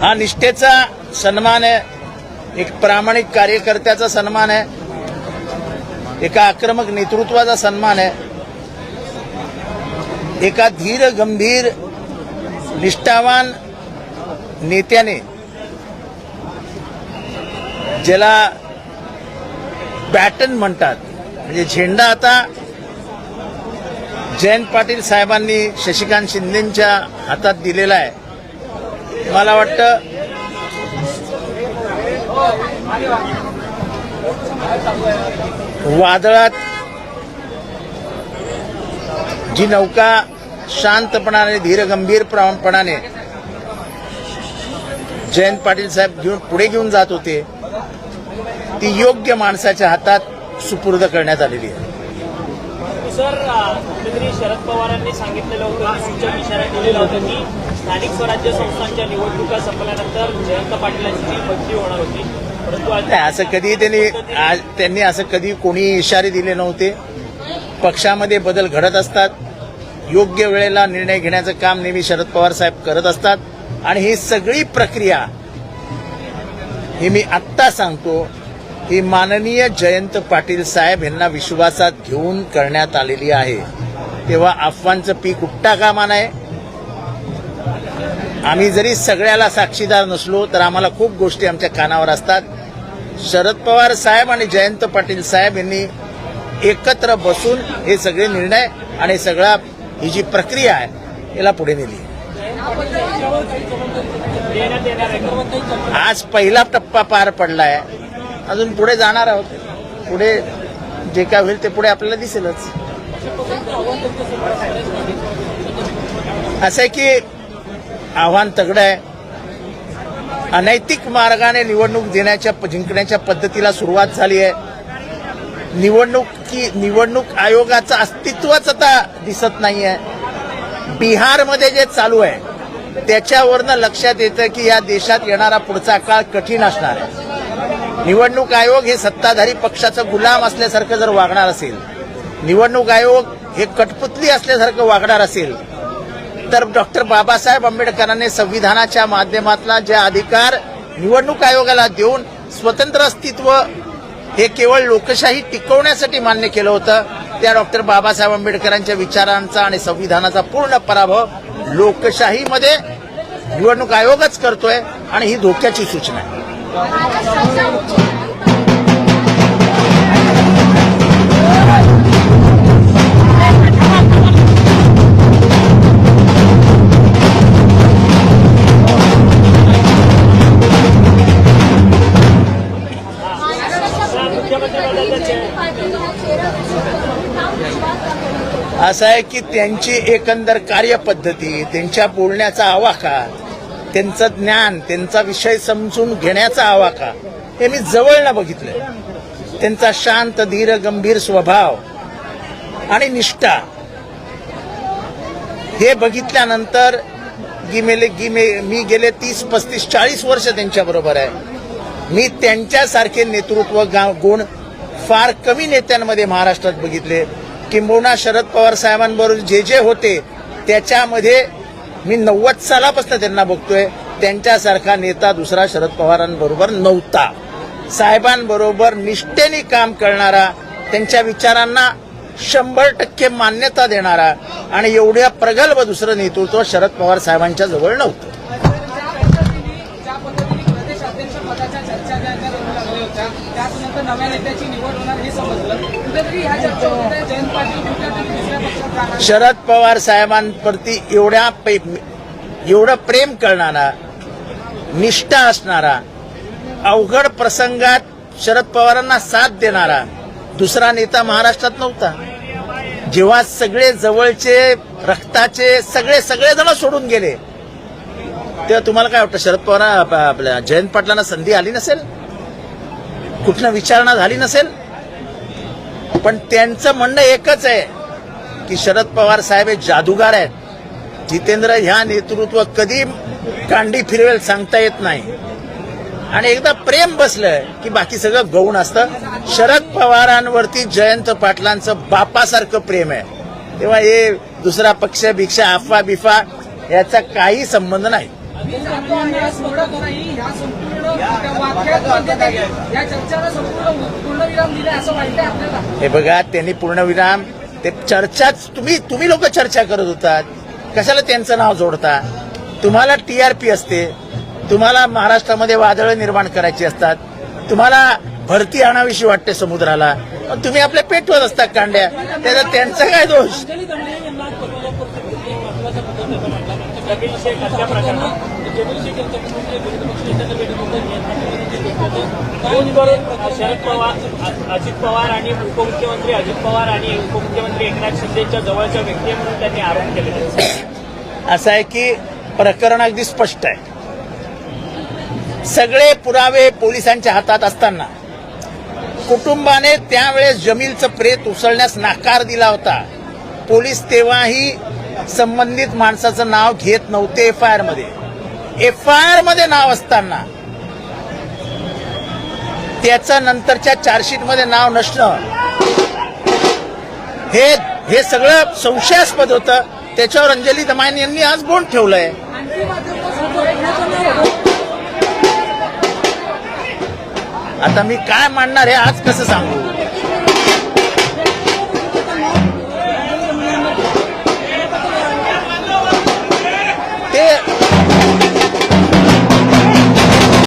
हा निष्ठेचा सन्मान आहे. एक प्रामाणिक कार्यकर्त्याचा सन्मान आहे. एका आक्रमक नेतृत्वाचा सन्मान आहे. एका धीर गंभीर निष्ठावान नेत्याने ज्याला बॅटन म्हणतात. म्हणजे झेंडा आता जयंत पाटील साहेबांनी शशिकांत शिंदेच्या हातात दिलेला आहे. मला वाटतं वादळात जी नौका शांतपणाने धीरगंभीरपणाने जयंत पाटील साहेब घेऊन पुढे घेऊन जात होते ती योग्य माणसाच्या हातात सुपूर्द करण्यात आलेली आहे. सर कुठेतरी शरद पवारांनी सांगितलेलं होतं सूचक इशारा दिलेला होता की स्थानिक स्वराज्य संस्थांच्या निवडणुका संपल्यानंतर जयंत पाटलांची जी बदली होणार होती परंतु असं कधी त्यांनी आज त्यांनी असं कधी कोणी इशारे दिले नव्हते. पक्षामध्ये बदल घडत असतात. योग्य वेळेला निर्णय घेण्याचं काम नेहमी शरद पवार साहेब करत असतात. आणि ही सगळी प्रक्रिया ही मी आत्ता सांगतो. ही माननीय जयंत पाटील साहेब यांना विश्वासात घेऊन करण्यात आलेली आहे. तेव्हा अफवांचं पीक उपटा कामा नये आम्ही जरी सगळ्याला साक्षीदार नसलो तर आम्हाला खूप गोष्टी आमच्या कानावर असतात. शरद पवार साहेब आणि जयंत पाटील साहेब यांनी एकत्र बसून हे सगळे निर्णय आणि सगळा ही जी प्रक्रिया आहे याला पुढे नेली. आज पहिला टप्पा पार पडलाय. अजून पुढे जाणार आहोत. पुढे जे काय होईल ते पुढे आपल्याला दिसेलच. असं आहे की आव्हान तगडं आहे. अनैतिक मार्गाने निवडणूक देण्याच्या जिंकण्याच्या पद्धतीला सुरुवात झाली आहे. निवडणूक की निवडणूक आयोगाचं अस्तित्वच आता दिसत नाही आहे बिहारमध्ये जे चालू आहे त्याच्यावरनं लक्षात येतं की या देशात येणारा पुढचा काळ कठीण असणार आहे. निवडणूक आयोग हे सत्ताधारी पक्षाचं गुलाम असल्यासारखं जर वागणार असेल निवडणूक आयोग हे कठपुतली असल्यासारखं वागणार असेल तर डॉक्टर बाबासाहेब आंबेडकरांनी संविधानाच्या माध्यमातला जे अधिकार निवडणूक आयोगाला देऊन स्वतंत्र अस्तित्व हे केवळ लोकशाही टिकवण्यासाठी मान्य केलं होतं त्या डॉक्टर बाबासाहेब आंबेडकरांच्या विचारांचा आणि संविधानाचा पूर्ण पराभव लोकशाहीमध्ये निवडणूक आयोगच करतोय आणि ही धोक्याची सूचना आहे. असं आहे की त्यांची एकंदर कार्यपद्धती त्यांच्या बोलण्याचा आवाका त्यांचं ज्ञान त्यांचा विषय समजून घेण्याचा आवाका हे मी जवळनं बघितलंय. त्यांचा शांत धीर गंभीर स्वभाव आणि निष्ठा हे बघितल्यानंतर गिमेले गिमे मी गेले तीस पस्तीस चाळीस वर्ष त्यांच्या बरोबर आहे. मी त्यांच्यासारखे नेतृत्व गाव गुण फार कमी नेत्यांमध्ये महाराष्ट्रात बघितले. किंबहुना शरद पवार साहेबांबरोबर जे जे होते त्याच्यामध्ये मी नव्वद सालापासून त्यांना बघतोय. त्यांच्यासारखा नेता दुसरा शरद पवारांबरोबर नव्हता. साहेबांबरोबर निष्ठेने काम करणारा त्यांच्या विचारांना शंभर टक्के मान्यता देणारा आणि एवढ्या प्रगल्भ दुसरं नेतृत्व शरद पवार साहेबांच्या जवळ नव्हतं ज्या पद्धतीने प्रदेश अध्यक्ष पदाच्या चर्चा ज्या ज्या रंगू लागल्या होत्या त्यानंतर नव्या नेत्याची निवड होणार हे समजलं. कुठेतरी ह्या जयंत पाटील दुसऱ्या पक्षात जाणार शरद पवार साहेबांप्रती एवढ्या एवढं प्रेम करणारा निष्ठा असणारा अवघड प्रसंगात शरद पवारांना साथ देणारा दुसरा नेता महाराष्ट्रात नव्हता. जेव्हा सगळे जवळचे रक्ताचे सगळे सगळे जण सोडून गेले तेव्हा तुम्हाला काय वाटतं शरद पवार आप- आपल्या जयंत पाटलांना संधी आली नसेल? कुठनं विचारणा झाली नसेल? पण त्यांचं म्हणणं एकच आहे की शरद पवार साहेब हे जादूगार आहेत. जितेंद्र ह्या नेतृत्व कधी कांडी फिरवेल सांगता येत नाही. आणि एकदा प्रेम बसलं की बाकी सगळं गौण असतं. शरद पवारांवरती जयंत पाटलांचं बापासारखं प्रेम आहे. तेव्हा हे दुसरा पक्ष भिक्षा अफवा बिफा याचा काही संबंध नाही. हे बघा त्यांनी पूर्णविराम ते चर्चाच तुम्ही तुम्ही लोक चर्चा करत होतात. कशाला त्यांचं नाव जोडता? तुम्हाला टीआरपी असते. तुम्हाला महाराष्ट्रामध्ये वादळ निर्माण करायची असतात. तुम्हाला भरती आणावीशी वाटते समुद्राला. पण तुम्ही आपल्या पेटवत असता कांड्या. त्याचा त्यांचा काय दोष? शरद पवार अजित पवार आणि उपमुख्यमंत्री अजित पवार आणि उपमुख्यमंत्री एकनाथ शिंदेच्या जवळच्या व्यक्ती म्हणून त्यांनी आरोप केले असं आहे की प्रकरण अगदी स्पष्ट आहे. सगळे पुरावे पोलिसांच्या हातात असताना कुटुंबाने त्यावेळेस जमीलचं प्रेत उसळण्यास नाकार दिला होता. पोलीस तेव्हाही संबंधित माणसाचं नाव घेत नव्हते एफ आय आरमध्ये. एफ आय आरमध्ये नाव असताना त्याचं नंतरच्या चार्जशीटमध्ये नाव नसणं हे हे सगळं संशयास्पद होतं. त्याच्यावर अंजली दमायन यांनी आज बोंड ठेवलंय. आता मी काय मांडणार हे आज कसं सांगू?